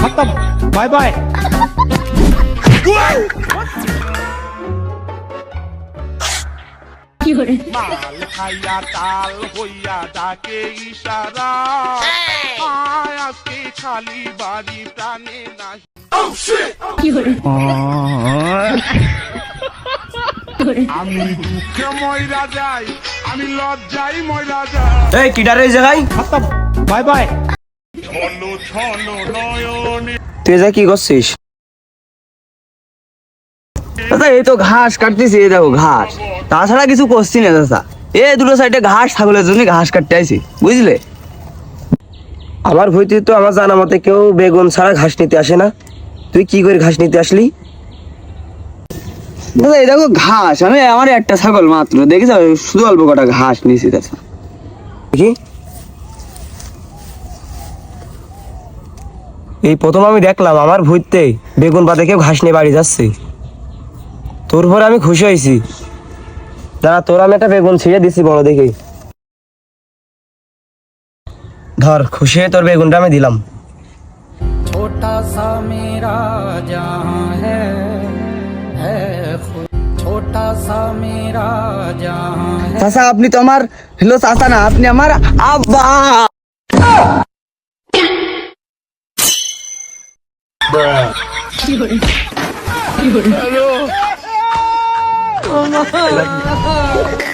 খতম bye bye মাল খাইয়া তাল হইয়া ডাকে ইশারা। খালি বাড়ি প্রাণে নাহি। oh, আমি দুঃখে ময়রা যাই আমি লজ্জাই ময়রা যাই। এই কিডারে জায়গায়? বাই বাই তুই কি করছিস? দাদা, এই তো ঘাস কাটতেছি, এই দেখো ঘাস। তাছাড়া কিছু করছি না, দাদা। এই দুটো সাইডে ঘাস, ছাগলের জন্য ঘাস কাটতে বুঝলে? আমার ভইতে তো আমার জানা মতে কেউ বেগুন ছাড়া ঘাস নিতে আসে না। তুই কি করে ঘাস নিতে আসলি? দাদা, এই দেখো ঘাস। আমি, আমার একটা ছাগল মাত্র, দেখেছ? শুধু অল্প কটা ঘাস নিয়েছি দেখি। এই প্রথম আমি দেখলাম আমার ভূতে বেগুন পাতে কেউ ঘাস নিয়ে বাড়ি যাচ্ছে। তোর পরে আমি খুশি হয়েছি। দাঁড়া তোর আমি একটা বেগুন ছিঁড়ে দিছি বড় দেখে। ধর খুশি হয়ে তোর বেগুনটা আমি দিলাম। ছোটা সা মেরা জাহাঁ হ্যাঁ চাষা আপনি তো আমার হিলো চাষা না আপনি আমার আব্বা। Bruh. Hello. Oh, no.